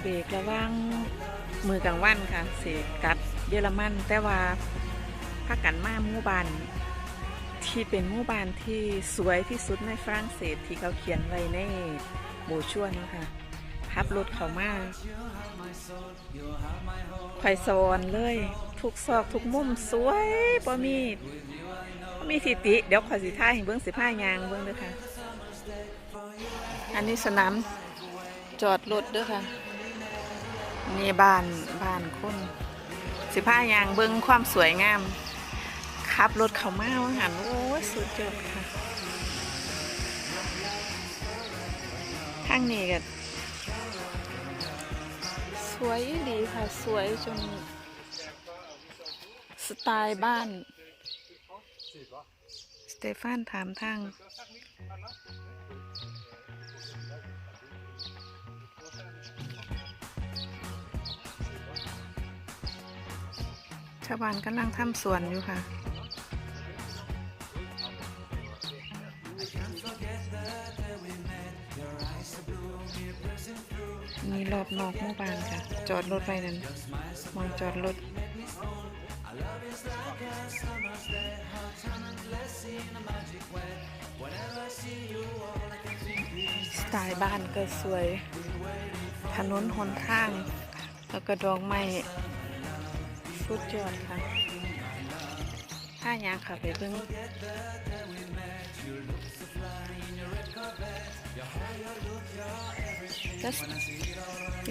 เบรกระว่างมือกลางวันค่ะ เสกกัดเยอรมัน แต่ว่าพักกันมาหมู่บ้านที่เป็นหมู่บ้านที่สวยที่สุดในฝรั่งเศสที่เขาเขียนไว้ในโบชัวนะคะขับรถเขามากไข่สอนเลย ทุกซอกทุกมุมสวยบ่มีบ่มีทิติ เดี๋ยวขอยสิท่ายให้เบิ้องสิผ้ายางเบิ้องด้วยค่ะ อันนี้สนามจอดรถด้วยค่ะ นี่บ้านบ้านคนสิผ้ายางเบิ้งความสวยงามขับรถเขามาว่าหันโอ้สุดยอดค่ะข้างนี้ก็สวยดีค่ะ สวยจน สไตล์บ้าน สเตฟานถามทางาวบ้านกำลังทำสวนอยู่ค่ะ มีรอบนอกหมู่บ้านค่ะ จอดรถไว้นั้นมองจอดรถสไตล์บ้านก็สวย ถนนหนทาง แล้วก็ดอกไม้ สุดยอดค่ะถ้ายางค่ะไปเพิ่ง Das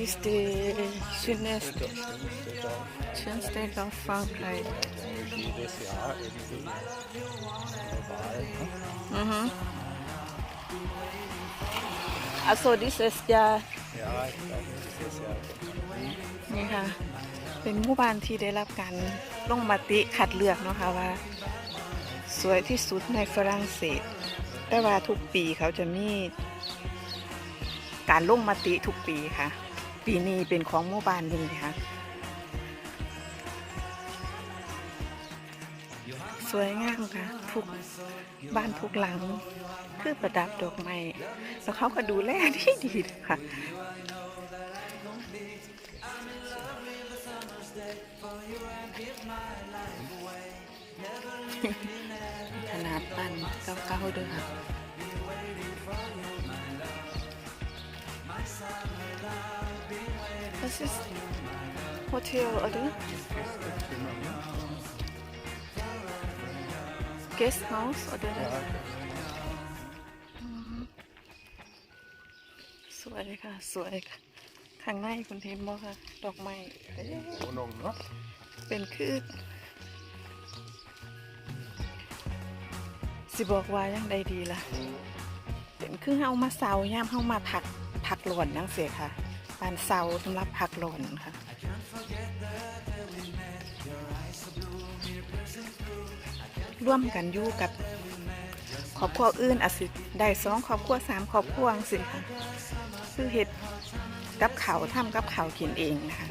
ist die schönste, schönste Dorf Frankreich. jedes Jahr irgendwie eine Wahl. Ne? Mhm. Also dieses Jahr Ja, ich glaube, dieses Jahr. นี่ค่ะ เป็นหมู่บ้านที่ได้รับการลงมติคัดเลือกเนาะค่ะว่า สวยที่สุดในฝรั่งเศส แต่ว่าทุกปีเขาจะมี การลงมติทุกปีค่ะ ปีนี้เป็นของหมู่บ้านนี้ค่ะสวยงามค่ะทุกบ้านทุกหลัง คือประดับดอกไม้แล้วเขาก็ดูแลที่ดีค่ะ ขนาดปั้นเก้าๆด้วยค่ะ Das ist Hotel, oder? Guesthouse, oder? Ja, สวยค่ะ สวยค่ะ ข้างในคุณทีมบอกค่ะ ดอกไม้เอ๊ะ Wohnung, ne? เป็นคือสิบอกว่ายังใดดีล่ะ เป็นคือเฮามาเซาย่ามเฮามาผักผักหล่นนังเสียค่ะปานเซาสำหรับผักหล่นค่ะร่วมกันอยู่กับ ครอบครัวอื่นอาจสิได้สองครอบครัวสามครอบครัวจังสิค่ะคือเห็ดกับเขาวทำกับเขากินเองนะคะ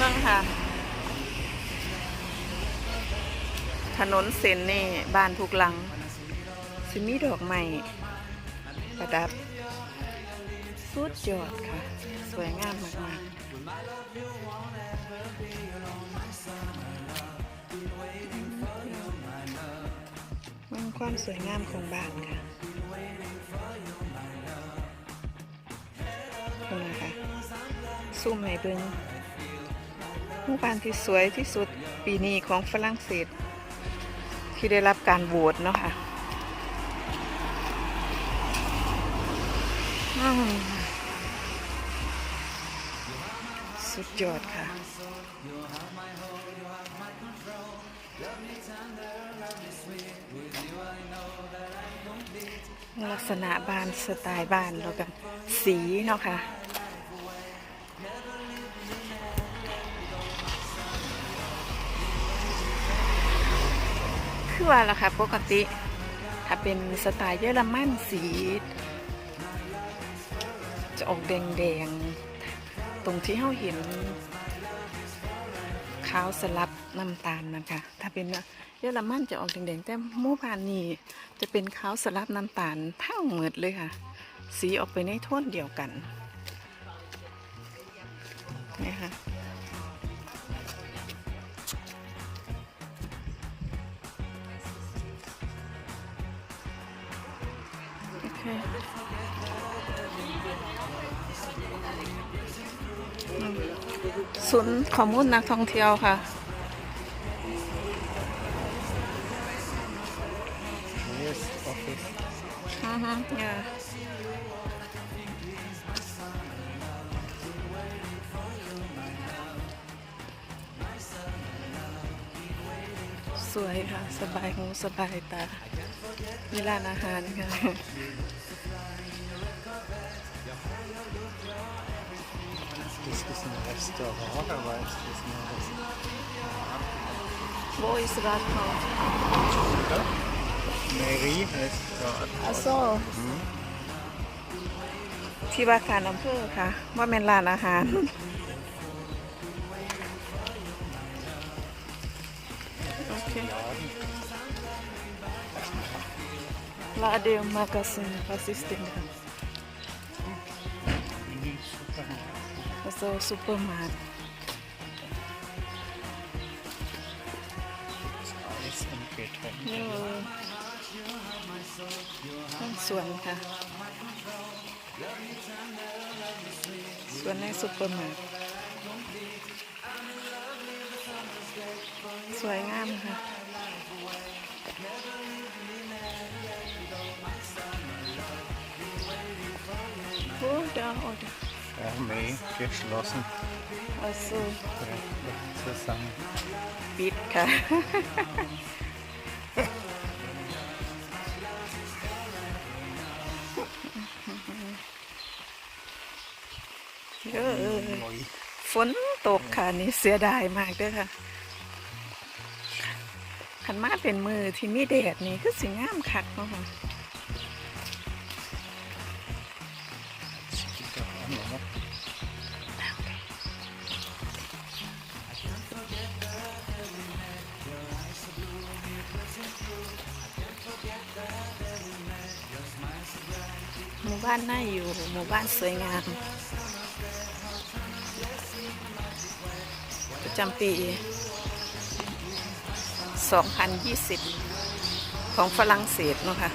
นั่งค่ะ ถนนเส้นนี่บ้านทุกหลังสิมีดอกไม้ ประดับ สุดยอดค่ะ สวยงามมากๆมันความสวยงามของบ้านค่ะคุณนะคะซุ่มในเบิงหมู่บ้านที่สวยที่สุดปีนี้ของฝรั่งเศส ที่ได้รับการโหวตเนาะค่ะ สุดยอดค่ะ ลักษณะบ้านสไตล์บ้านแล้วกันสีเนาะค่ะคือว่าล่ะค่ะปกติ ถ้าเป็นสไตล์เยอรมันสี จะออกแดงๆ ตรงที่เขาเห็นขาวสลับน้ำตาลนะคะ ถ้าเป็นเยอรมันจะออกแดงๆ แต่โมู่านนี่จะเป็นขาวสลับน้ำตาลทั้งหมดเลยค่ะ สีออกไปในโทนเดียวกันนี่ค่ะ ศูนย์ข้อมูลนักท่องเที่ยวค่ะ Yes, office. อือฮึเนี่ยสวยค่ะ สบายหูสบายตามีร้านอาหารค่ะ Das ist ein Restaurant, aber ist das ein Restaurant? Wo ist Rathaus? Mairie heißt Rad. อาโซที่ว่าการอำเภอค่ะ ว่าเป็นร้านอาหาร โอเค ลาเดลมากาซินฟาซิสตินค่ะ โซซูเปอร์มาร์ท Eis und Getränke. นี่ห้องสวนค่ะ สวนในซูเปอร์มาร์ทสวยงามค่ะโอ้ดาวโอ้ดาว Ja, Mai geschlossen. อาโซ Ja, zusammen. ปิดค่ะเออ Neu. ฝนตกค่ะนี่เสียดายมากเด้อค่ะขันมาเป็นมือที่มีแดดนี่คือสิงามคักเนาะค่ะานน่าอยู่หมู่บ้านสวยงาม ประจำปี 2020 ของฝรั่งเศสเนาะค่ะ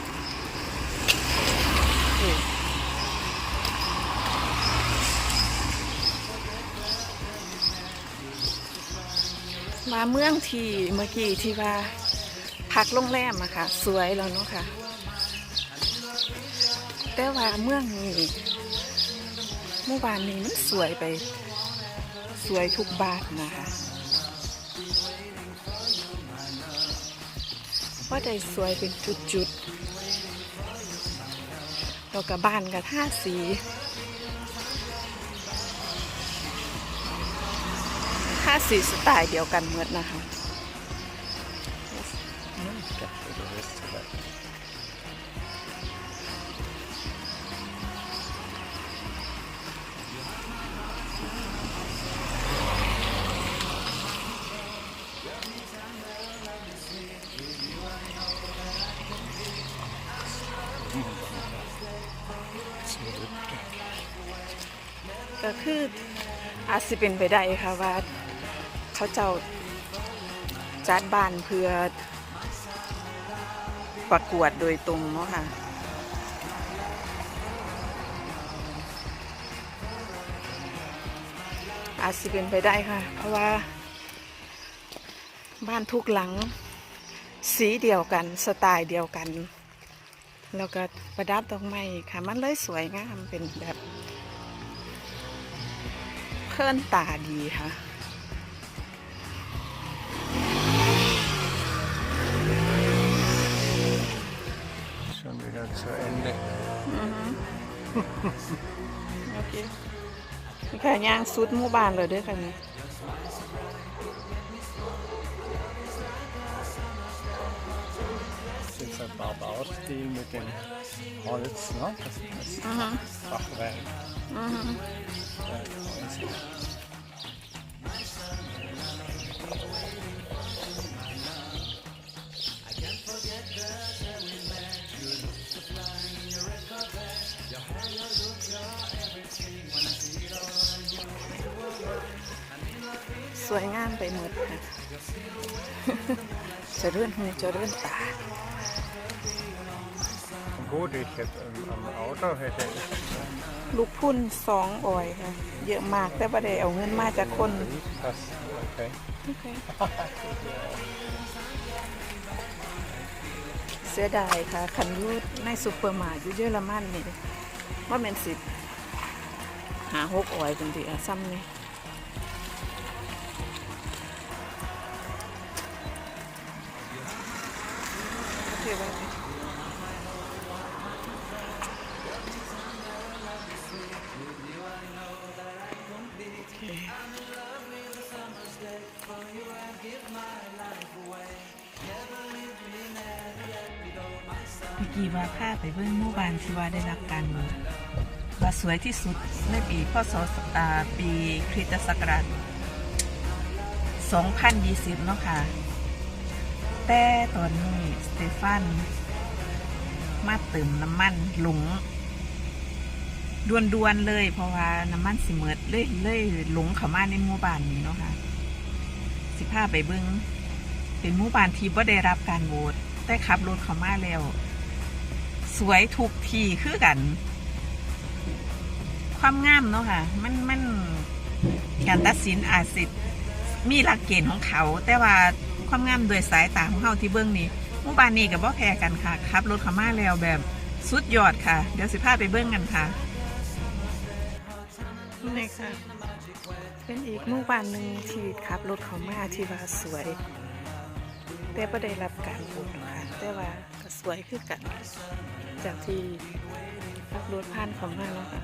มาเมืองที่เมื่อกี้ที่ว่าพักโรงแรมอะค่ะ สวยแล้วเนาะค่ะ แต่ว่าเมืองนี้เมื่อวานนี้มันสวยไป สวยทุกบ้านนะคะว่าได้สวยเป็นจุดๆแล้วกับบ้านกับท่าสีท่าสีสไตล์เดียวกันหมดนะคะ อาจสิเป็นไปได้ค่ะว่า เขาเจ้าจัดบ้านเพื่อประกวดโดยตรงเนาะค่ะอาจสิเป็นไปได้ค่ะ เพราะว่า บ้านทุกหลัง สีเดียวกันสไตล์เดียวกัน แล้วก็ประดับดอกไม้ค่ะ มันเลยสวยงามเป็นแบบ เพื่อนตาดีค่ะ Schon wieder zu Ende. โอเคนี่ค่ะย่างสุดหมู่บ้านเลยเด้วยค่ะนี่ Das ist jetzt ein paar Baustil mit dem Holz, ne? Das ist ปักแรงสวยงามไปหมดค่ะ จะเรื่อนหูจะเรื่อนตา Bor du köpt en, en auto helt enkelt? ลูกพุ่นสองออยค่ะ เยอะมากแต่บ่ได้เอาเงินมาจากคน Fast, okej. โอเคเสียดายค่ะคันอยูในซูเปอร์มาร์ทอยู่เยอรมันนี่ว่าเป็นสิบหาหกออยเป็นทีอะซ้ำนี่ ว่าสวยที่สุดในปีพศปีคริสตศักราช2020 เนาะค่ะ แต่ตอนนี้สเตฟานมาเติมน้ำมันหลงดวนๆเลยเพราะว่าน้ำมันสิเมิดเลยเลยหลงเข้ามาในหมู่บ้านนี้เนาะค่ะ สิพาไปเบิงเป็นหมู่บ้านที่บ่ได้รับการโหวตแต่ขับรถเข้ามาแล้ว สวยทุกที่คือกัน ความงามเนาะค่ะ มันมันการตัดสินอาจสิมีหลักเกณฑ์ของเขา แต่ว่าความงามโดยสายตาของเขาที่เบื้องนี้มู่บานนี้กับบ่แพ้กันค่ะขับรถข้ามาแล้วแบบสุดยอดค่ะ เดี๋ยวสิพาไปเบื้องกันค่ะนี่ค่ะ เป็นอีกมู่บ้านหนึ่งที่ขับรถเข้ามาที่ว่าสวย แต่ไม่ได้รับการโหวตหรอกค่ะแต่ว่าก็สวยคือกัน จากที่ขับรถผ่านเข้ามาแล้วค่ะ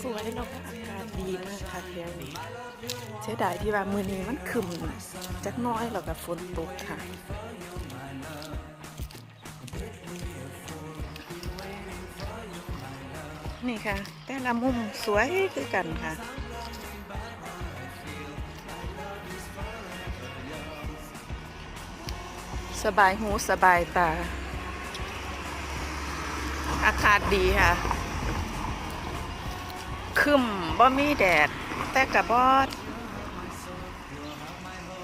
สวยแล้วก็อากาศดีมากค่ะเที่ยวนี้เสียดายที่ว่ามือนี้มันขึ้นจักหน้อยแล้วก็ฝนตกค่ะ นี่ค่ะ แต่ละมุมสวยคือกันค่ะ สบายหูสบายตา อากาศดีค่ะคึมบ่มีแดด แต่กับบ่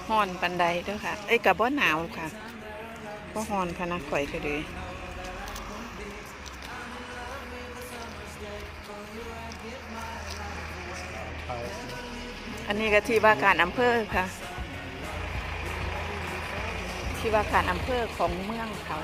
ฮ้อนปันใดด้อค่ะ เอ้ยกับบ่หนาวค่ะบ่ฮ้อนพะนะข่อยก็เลยอันนี้ก็ที่ว่าการอำเภอค่ะ ที่ว่าการอำเภอของเมืองเขา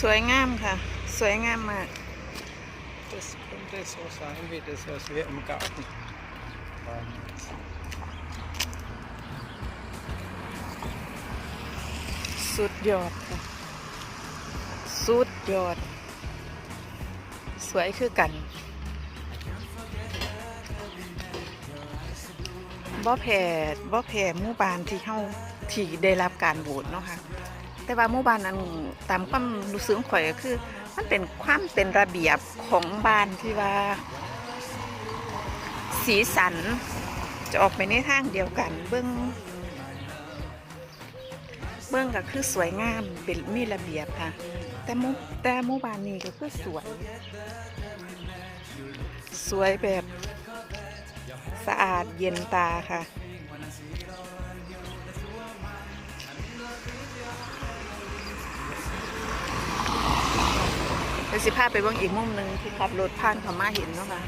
สวยงามค่ะ สวยงามมาก Det skulle inte så sein, wie das was wir im Garten haben. สุดยอดค่ะ สุดยอด สวยคือกันบ่แผ่บ่แผ่มู่บานที่เฮาที่ได้รับการโหวตเนาะค่ะแต่ว่ามู่บานนั้นตามความรู้สึกของข่อยก็คือ มันเป็นความเป็นระเบียบของบ้านที่ว่า สีสันจะออกไปในทางเดียวกัน เบื้องเบื้องก็คือสวยงามเป็นมีระเบียบค่ะ แต่มื่แต่หมู่บ้านนี้ก็คือสวย สวยแบบสะอาดเย็นตาค่ะเดี๋ยวสิพาไปบ้างอีกมุมหนึ่งที่ขับรถผ่านเขามาเห็นเนาะค่ะ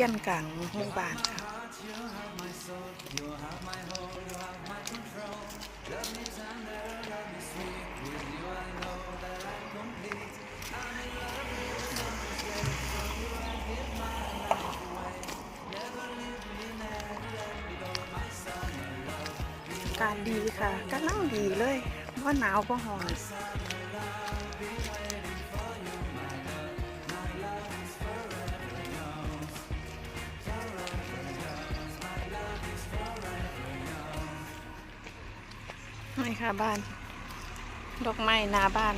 วียนกลางหมู่บ้านค่ะ นี่ค่ะบ้าน ดอกไม้นาบ้าน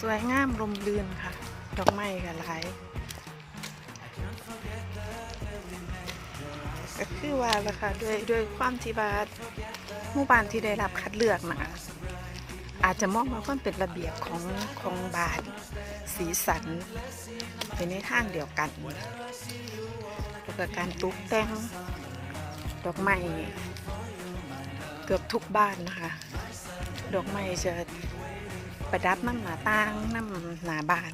สวยงามลมลื่นค่ะ ดอกไม้กันหลายก็คือว่าละค่ะด้วยด้วยความที่บาหมู่บ้านที่ได้รับคัดเลือกนะ อาจจะมองว่าความเป็นระเบียบของของบ้านสีสันไปในทางเดียวกันแล้วก็การตกแต่งดอกไม้เกือบทุกบ้านนะคะ ดอกไม้จะประดับน้ำหนาต่างน้ำหนาบาน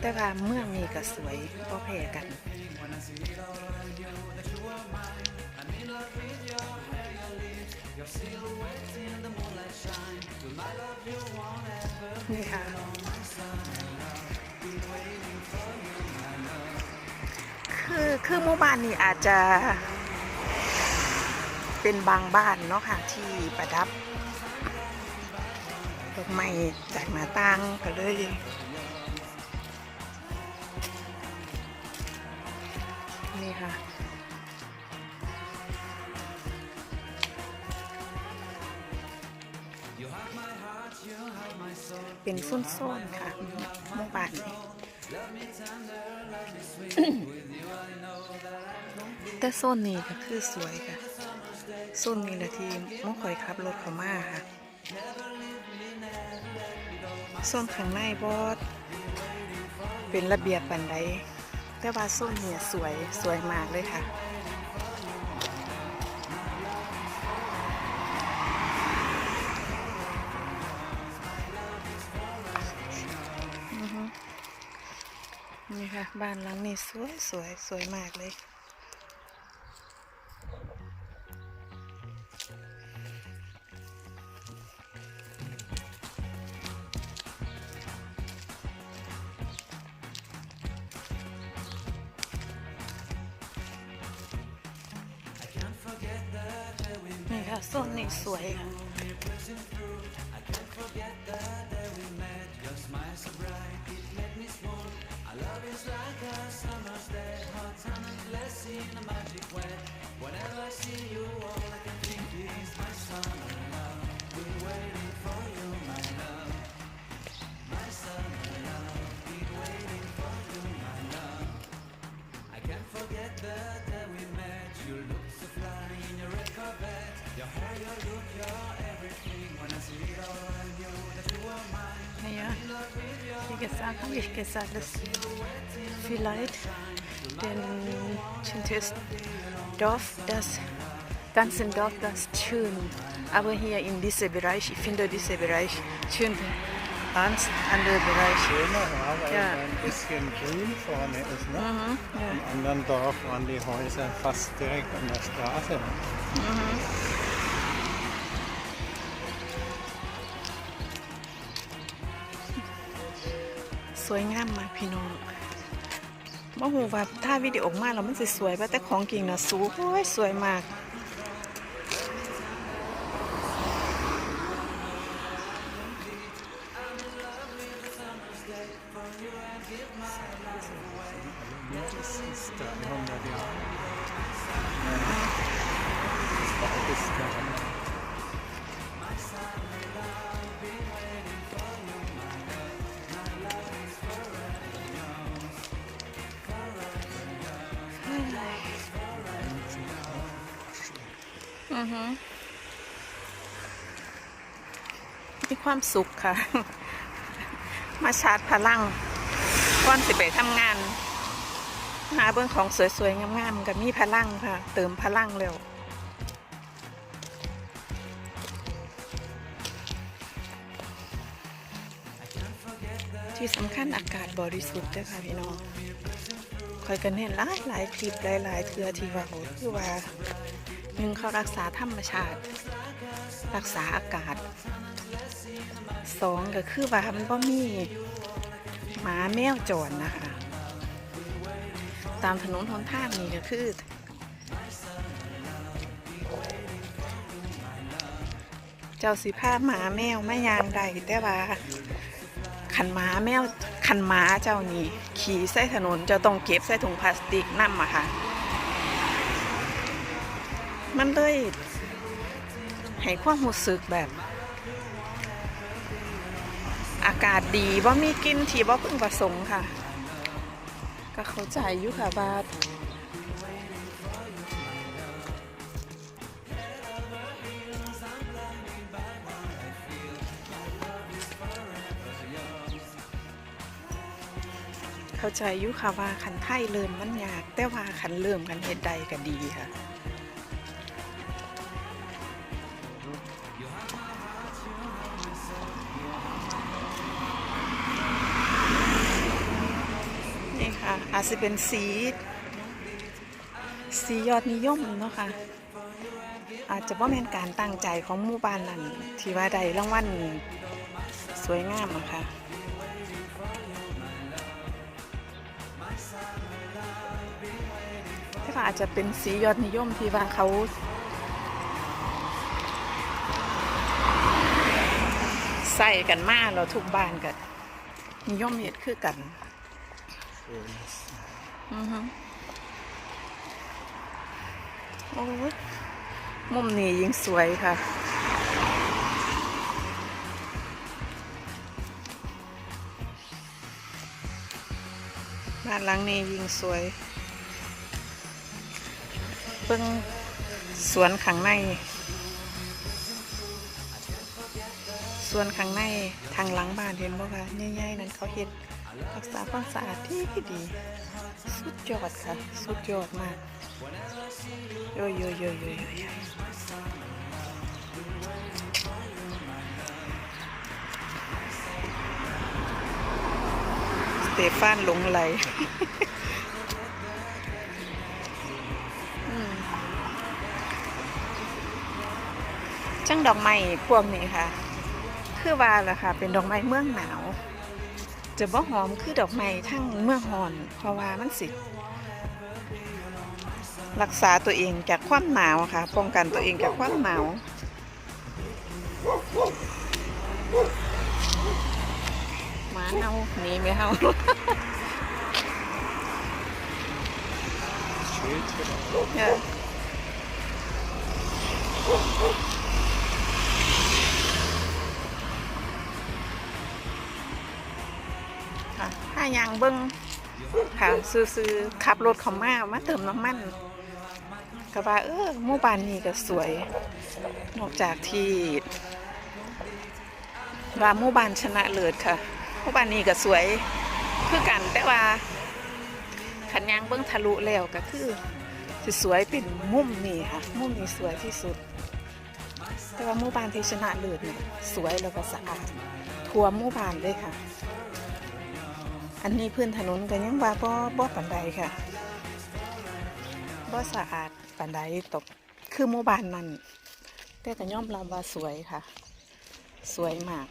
แต่ว่าเมื่องนี้ก็สวยก็แพ้กัน นี่ค่ะคือคือหมู่บ้านนี้อาจจะเป็นบางบ้านเนาะค่ะที่ประดับดอกไม้จากหน้าต่างก็เลยนี่ค่ะ เป็นส้นๆค่ะหมู่บ้านนี้แต่โซนนี้ก็คือสวยค่ะโซนนี้ละที่มื่อคอยขับรถเขามาค่ะโซนข้างในบอสเป็นระเบียบปันไดแต่ว่าโซนเนี่ยสวยสวยมากเลยค่ะ บ้านหลังนี้สวยสวยสวยมากเลย นี่ค่ะโซนนี้สวยค่ะ Just like a summer's day, hot and endless in a magic way. Whenever I see you, all I can think is my summer love. Been waiting for you, my love. My summer love, been waiting for you, my love. I can't forget the day we met. You looked so fly in your red Corvette. Your hair, your look, your everything. When I see it all, I knew that you were mine. Naja, wie gesagt, habe ich gesagt, dass vielleicht den Chintes Dorf, das ganze Dorf, das schön. Aber hier in diesem Bereich, ich finde dieser Bereich schön, ganz anderer Bereich. Schöner, weil Ja. ein bisschen grün vorne ist. Ne? Mhm, ja. Im anderen Dorf waren die Häuser fast direkt an der Straße. ส วยงามมากพี่น้องบ่ฮู้ว่าถ้าวิดีโอออกมาแล้วมันสิสวยป่ะแต่ของจริงนะสวยสวยมาก อือฮึมีความสุขค่ะ มาชาร์จพลังก่อนสิไปทำงาน หาเบื้องของสวยๆงามๆกับมีพลังค่ะ เติมพลังเร็วที่สำคัญอากาศบริสุทธิ์ด้วยค่ะพี่น้องคอยกันเห็นหลายหลายคลิปหลายหลายๆเทือที่ว่าโอ้คือว่า หนึ่งเขารักษาธรรมชาติ รักษาอากาศสองก็คือว่ามันบ่มีหมาแมวจรนนะคะ ตามถนนหนทางนี่ก็คือ เจ้าสิพาหมาแมวไม่ยางใดแต่ว่าขันหมาแมวขันหมาเจ้านี่ขี่ใส่ถนนจ้าต้องเก็บใส่ถุงพลาสติกนั่มอะค่ะ มันเลยให้ความรู้สึกแบบ อากาศดีว่ามีกลินที่บ่พึงประสงค์ค่ะ ก็เข้าใจอยู่ค่ะว่าเข้าใจอยู่ค่ะว่าขันไทยเริ่มมันยาก แต่ว่าขันเริ่มกันเฮ็ดใดก็ดีค่ะ นี่ค่ะ อาจจะเป็นสี สียอดนิยมเนาะค่ะ อาจจะว่าเป็นการตั้งใจของหมู่บ้านนั้นที่ว่าใดรางวัลสวยงามอะค่ะแต่ว่าอาจจะเป็นสียอดนิยมที่ว่าเขาใส่กันมากเราทุกบ้านกันนิยมเฮ็ดคือกัน โอือฮึโอ้ยมุมนี้ยิ่งสวยค่ะ บ้านหลังนี้ยิ่งสวย เพิ่งสวนข้างใน สวนข้างในทางหลังบ้านเห็นบ่คะใหญ่ๆนั้นเขาเฮ็ด รักษาความสะอาดที่ดี สุดยอดค่ะ สุดยอดมากโยโยโยโยโยโยสเตฟานหลงไหลจังดอกไม้พวกนี้ค่ะ คือว่าล่ะค่ะ เป็นดอกไม้เมืองหนาว จะบ่หอมคือดอกไม้ทั้งเมื่อหอน เพราะว่ามันสิ รักษาตัวเองจากความหนาวค่ะ ป้องกันตัวเองจากความหนาวหมาเฮาหนีไม่เฮาเนี่ย ค่ะถ้างเบิ้งค่ะซื้อๆขับรถเขามามาเติมน้ำมันก็ว่าเออหมู่บ้านนี้ก็สวย นอกจากที่ว่าหมู่บ้านชนะเลิศค่ะหมู่บ้านนี้ก็สวยคือกันแต่ว่าขันยางเบิ้งทะลุแล้วก็คือสสวยเป็นมุมนี่ค่ะมุมนี้สวยที่สุด แต่ว่าหมู่บ้านที่ชนะเลิศเนี่ยสวยแล้วก็สะอาดทั่วหมู่บ้านเลยค่ะ อันนี้พื้นถนนก็ยังว่าบ่บ่ปานใดค่ะบ่สะอาดปานใดตกคือหมู่บ้านนั้นแต่ก็ยอมรับว่าสวยค่ะ สวยมาก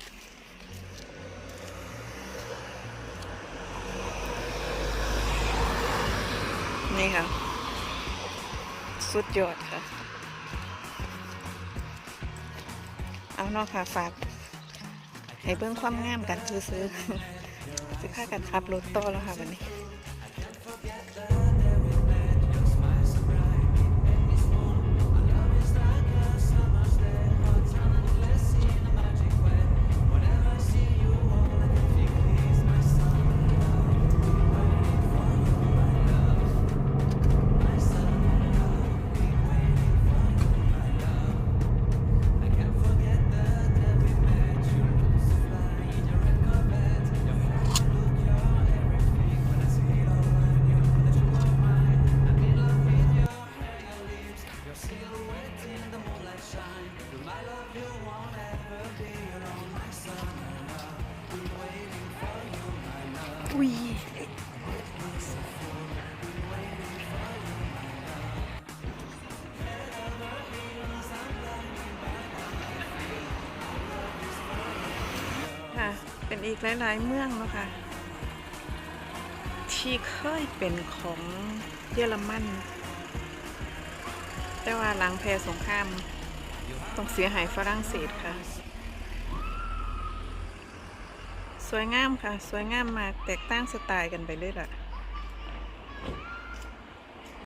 นี่ค่ะ สุดยอดค่ะ เอาเนาะค่ะฝากให้เบิ่งความงามกันซื้อๆ สิพากันครับรถต่อแล้วค่ะวันนี้ อีกหลาย ๆ เมืองเนาะค่ะที่เคยเป็นของเยอรมันแต่ว่าหลังแพ้สงครามต้องเสียหายฝรั่งเศสค่ะ สวยงามค่ะ สวยงามมากแตกต่างสไตล์กันไปเลยล่ะ